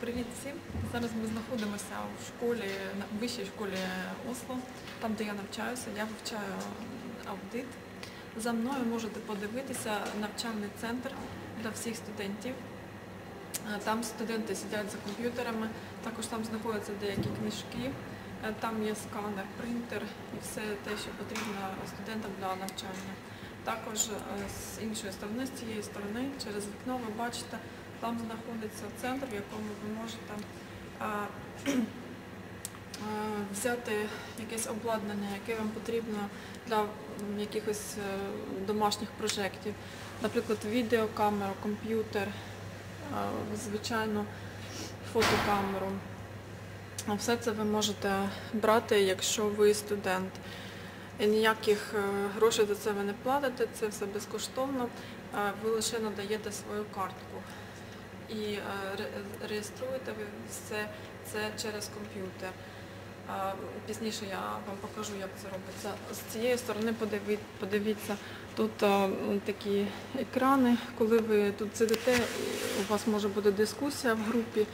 Привіт всім! Зараз ми знаходимося в школі, на вищій школі Осло, там де я навчаюся. Я вивчаю аудит. За мною можете подивитися навчальний центр для всіх студентів. Е, Там студенти сидять за комп'ютерами, також там знаходяться деякі книжки, Е, там є сканер, принтер і все те, що потрібно студентам для навчання. Також е, з іншої сторони, з цієї сторони, через вікно ви бачите, там знаходиться центр, в якому ви можете а, взяти якесь обладнання, яке вам потрібно для якихось е, домашніх прожектів, наприклад, відеокамеру, комп'ютер, звичайно, фотокамеру. Все це ви можете брати, якщо ви студент. І ніяких е, грошей за це ви не платите, це все безкоштовно. Ви лише надаєте свою картку і е, реєструєте ви все це через комп'ютер. Пізніше я вам покажу, як це робиться. З цієї сторони подивіться, тут е, такі екрани, коли ви тут сидите, у вас може бути дискусія в групі,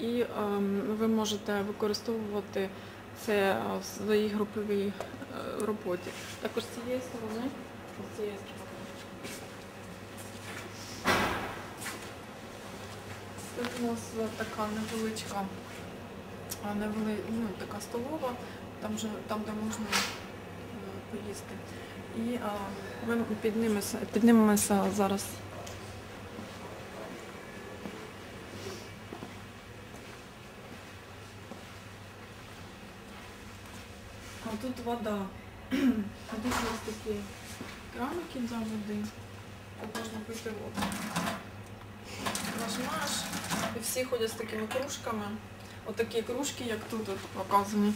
і ем, ви можете використовувати це в своїй груповій е, роботі. Також з цієї сторони, з цієї сторони. Тут у нас така невеличка, невели... ну, така столова, там, же, там де можна е, поїсти. І а, ми піднімемося, піднімемося зараз. А тут вода. А тут у нас такі краники для води. Можна пити воду. Нажимаєш, і всі ходять з такими кружками. Отакі кружки, як тут от показані.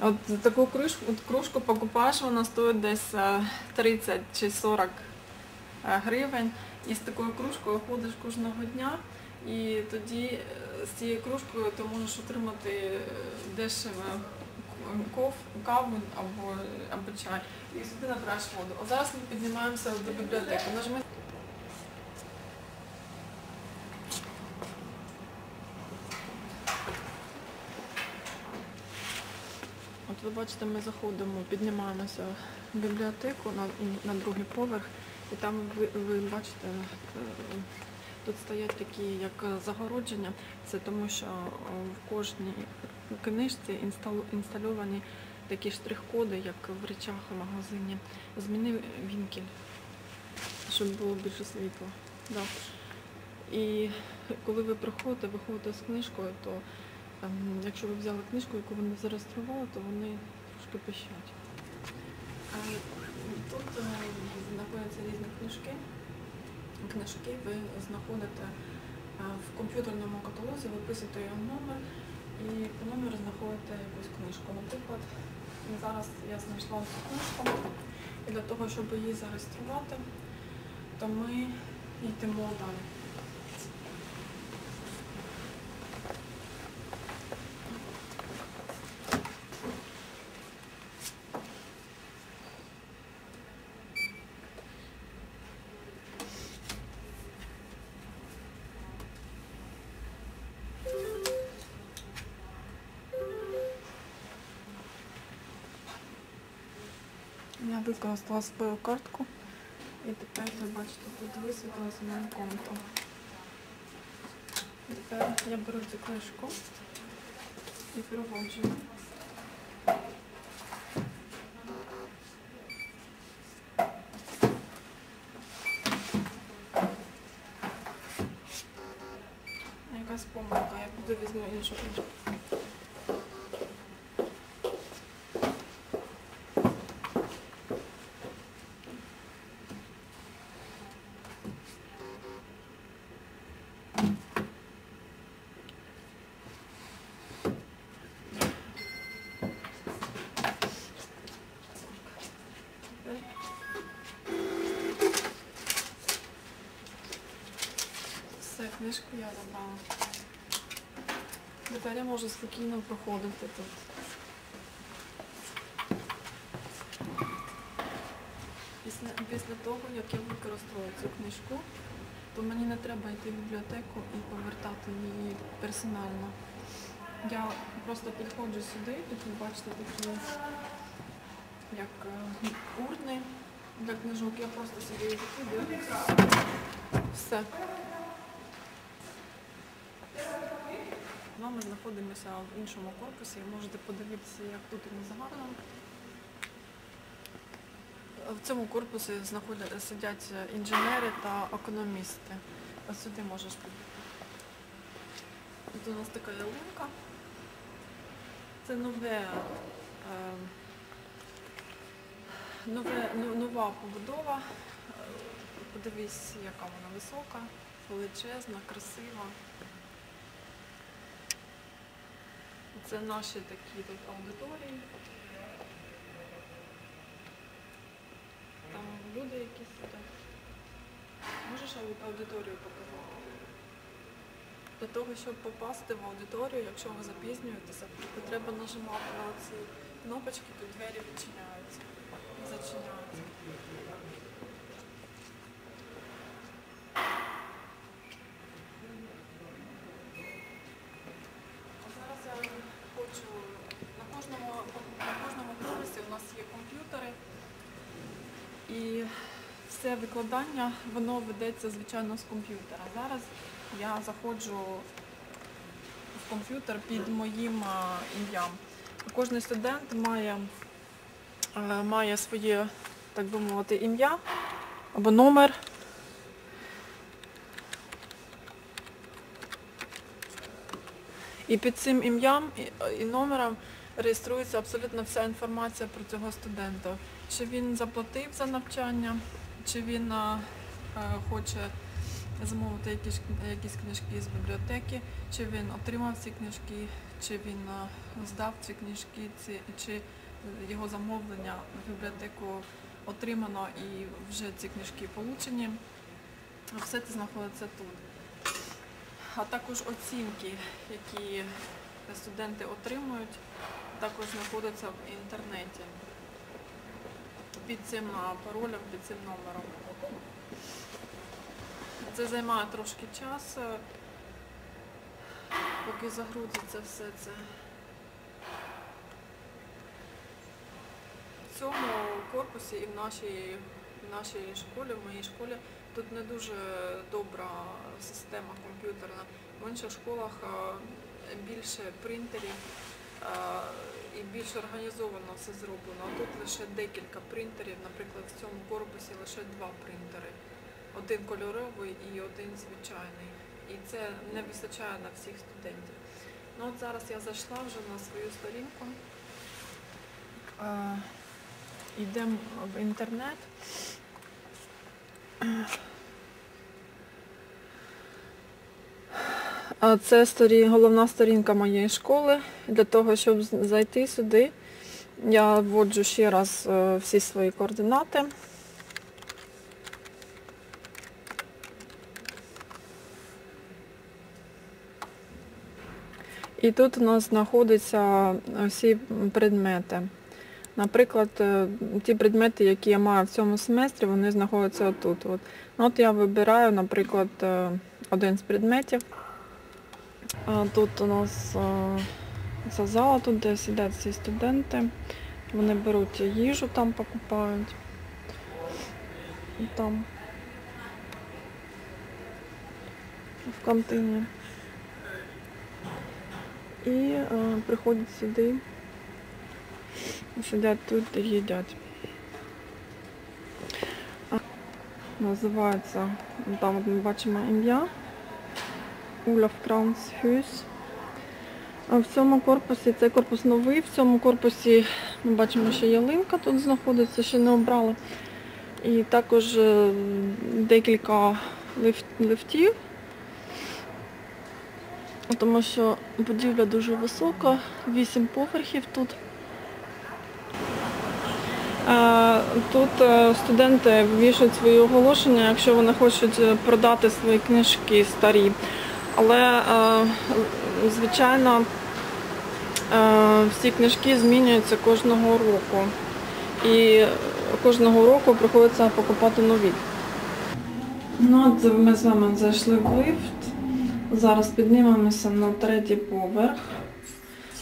От таку кружку, от кружку покупаєш, вона стоїть десь е, 30 чи 40 е, гривень. І з такою кружкою ходиш кожного дня. І тоді е, з цією кружкою ти можеш отримати е, дешево ков, каву або, або чай. І сюди набираєш воду. А зараз ми піднімаємося до бібліотеки. Бачите, ми заходимо, піднімаємося в бібліотеку на, на другий поверх, і там ви, ви бачите, е, тут стоять такі як загородження. Це тому, що е, в кожній книжці інстальовані такі штрих-коди, як в речах у магазині. Зміни вінкель, щоб було більше світла. Да. І коли ви приходите, виходите з книжкою, то Якщо ви взяли книжку, яку ви не зареєстрували, то вони трошки пищать. Тут е, знаходяться різні книжки. Книжки ви знаходите е, в комп'ютерному каталозі, виписуєте його номер і по номеру знаходите якусь книжку. Наприклад, зараз я знайшла цю книжку, і для того, щоб її зареєструвати, то ми йдемо далі. Використала свою картку і тепер ви бачите, тут висвітлилося моє конто. Тепер я беру цю книжку і проводжу. Якась помилка, я піду візьму іншу книжку. Все, книжку я забрала. Тепер я можу спокійно проходити тут. Після, після того, як я використала цю книжку, то мені не треба йти в бібліотеку і повертати її персонально. Я просто підходжу сюди, тут ви бачите такі як е, урни для книжок. Я просто собі їх закидую. Все. Ну, ми знаходимося в іншому корпусі. Можете подивитися, як тут у нас гарно. В цьому корпусі сидять інженери та економісти. Ось сюди можеш підійти. Тут у нас така ялинка. Це нове, е, нове, ну- нова побудова. Подивись, яка вона висока, величезна, красива. Це наші такі тут аудиторії. Там люди якісь сидять. Можеш аудиторію показати? Для того, щоб попасти в аудиторію, якщо ви запізнюєтеся, то треба нажимати на ці кнопочки, то двері відчиняються, зачиняються. А зараз я хочу на кожному на кожному поверсі у нас є комп'ютери і все викладання воно ведеться звичайно з комп'ютера. Зараз я заходжу в комп'ютер під моїм ім'ям. Кожен студент має, має своє, так би мовити, ім'я або номер. І під цим ім'ям і, номером реєструється абсолютно вся інформація про цього студента. Чи він заплатив за навчання, чи він е, е, хоче замовити якісь, якісь книжки з бібліотеки, чи він отримав ці книжки, чи він е, здав ці книжки, чи його замовлення в бібліотеку отримано і вже ці книжки получені. Все це знаходиться тут. А також оцінки, які студенти отримують, також знаходяться в інтернеті під цим паролем, під цим номером. Це займає трошки часу, поки загрузиться все це. В цьому корпусі і в нашій, в нашій школі, в моїй школі, тут не дуже добра система комп'ютерна. В інших школах більше принтерів а, і більш організовано все зроблено. А тут лише декілька принтерів, наприклад, в цьому корпусі лише два принтери. Один кольоровий і один звичайний. І це не вистачає на всіх студентів. Ну от зараз я зайшла вже на свою сторінку. Е, Йдемо в інтернет. Це сторі... головна сторінка моєї школи. Для того, щоб зайти сюди, я вводжу ще раз е, всі свої координати. І тут у нас знаходяться всі предмети. Наприклад, е, ті предмети, які я маю в цьому семестрі, вони знаходяться отут. От, Ну, от я вибираю, наприклад, е, один з предметів. Тут у нас ця зала, тут де сидять всі студенти. Вони беруть їжу, там покупають. Там. В кантині. І е, приходять сюди. Сидять тут і їдять. Називається, там от ми бачимо ім'я. Улов Краунсхюс. А в цьому корпусі, цей корпус новий, в цьому корпусі ми бачимо, що ялинка тут знаходиться, ще не обрали. І також е, декілька лифт, лифтів, тому що будівля дуже висока, 8 поверхів тут. Е, Тут е, студенти вішають свої оголошення, якщо вони хочуть продати свої книжки старі. Але, е, звичайно, е, всі книжки змінюються кожного року. І кожного року приходиться покупати нові. Ну, от ми з вами зайшли в лифт. Зараз піднімемося на третій поверх,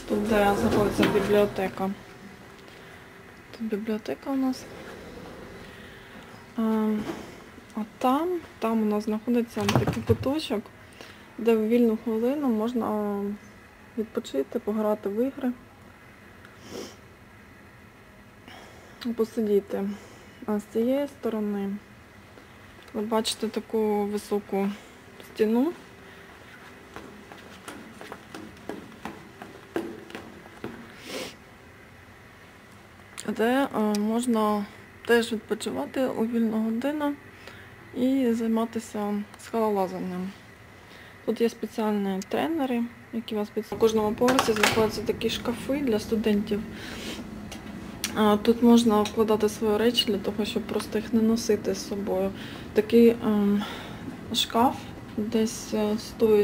тут де знаходиться бібліотека. Тут бібліотека у нас. А, а там, там у нас знаходиться такий куточок, де в вільну хвилину можна відпочити, пограти в ігри, посидіти. А з цієї сторони ви бачите таку високу стіну. де можна теж відпочивати у вільну годину і займатися скалолазанням. Тут є спеціальні тренери, які вас під... На кожному поверсі знаходяться такі шкафи для студентів. Тут можна вкладати свої речі для того, щоб просто їх не носити з собою. Такий ем, шкаф десь е, стоїть